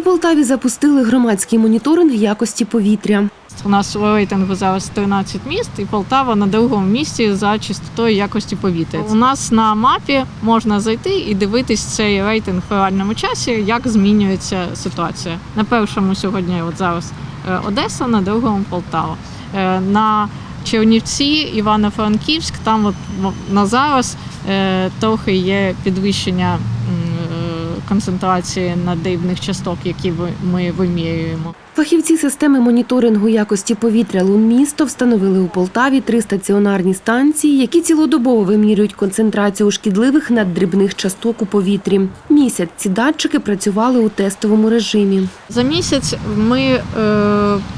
У Полтаві запустили громадський моніторинг якості повітря. У нас у рейтингу зараз 13 міст, і Полтава на другому місці за чистотою якості повітря. У нас на мапі можна зайти і дивитись цей рейтинг в реальному часі, як змінюється ситуація. На першому сьогодні, от зараз е, Одеса, на другому Полтава. Е, На Чернівці, Івано-Франківськ, там от на зараз е, трохи є підвищення концентрації надрібних часток, які ми вимірюємо. Фахівці системи моніторингу якості повітря Лунмісто встановили у Полтаві три стаціонарні станції, які цілодобово вимірюють концентрацію шкідливих наддрібних часток у повітрі. Місяць ці датчики працювали у тестовому режимі. За місяць ми е,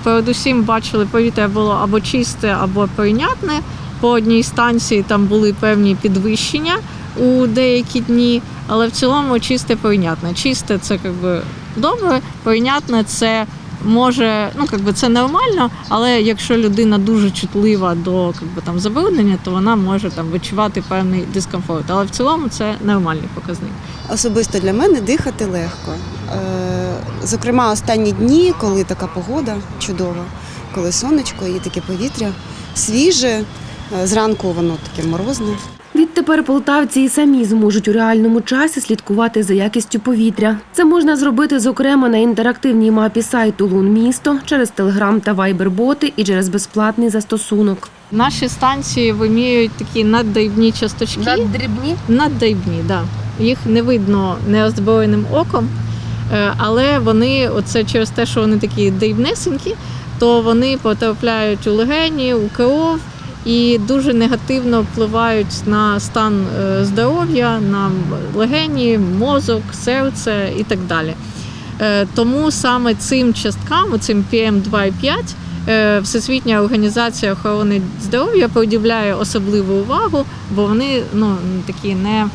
передусім бачили, повітря було або чисте, або прийнятне. По одній станції там були певні підвищення у деякі дні, але в цілому чисте прийнятне. Чисте це якби добре, прийнятне це може, ну якби це нормально, але якщо людина дуже чутлива до якби, там забруднення, то вона може там відчувати певний дискомфорт. Але в цілому це нормальний показник. Особисто для мене дихати легко. Е, Зокрема, останні дні, коли така погода чудова, коли сонечко і таке повітря свіже, е, зранку воно таке морозне. Відтепер полтавці і самі зможуть у реальному часі слідкувати за якістю повітря. Це можна зробити, зокрема, на інтерактивній мапі сайту Лунмісто через телеграм та вайбер-боти і через безплатний застосунок. Наші станції вимірюють такі наддрібні часточки. Наддрібні? Наддрібні, да. Їх не видно неозброєним оком, е, але вони, оце через те, що вони такі дрібнесенькі, то вони потрапляють у легені, у кров і дуже негативно впливають на стан е, здоров'я, на легені, мозок, серце і так далі. Е, Тому саме цим часткам, цим PM2,5, е, Всесвітня організація охорони здоров'я приділяє особливу увагу, бо вони ну, такі не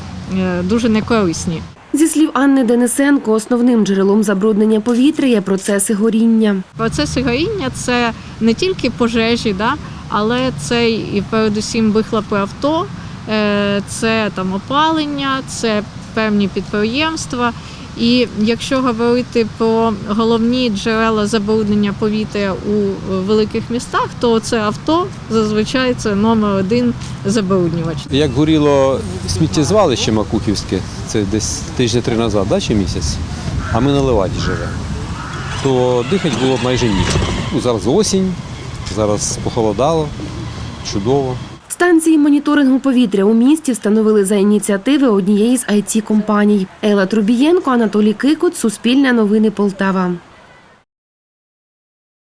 дуже некорисні. Зі слів Анни Денисенко, основним джерелом забруднення повітря є процеси горіння. Процеси горіння це не тільки пожежі, да, але це і передусім вихлопи авто, е, це там опалення, це певні підприємства. І якщо говорити про головні джерела забруднення повітря у великих містах, то це авто зазвичай це номер один забруднювач. Як горіло сміттєзвалище Макухівське, це десь тижня три назад, да, чи місяць, а ми на Леваді живемо, то дихати було майже нічого. Зараз осінь, зараз похолодало, чудово. Станції моніторингу повітря у місті встановили за ініціативи однієї з it компаній Ела Трубієнко, Анатолій Кикот, Суспільне новини Полтава.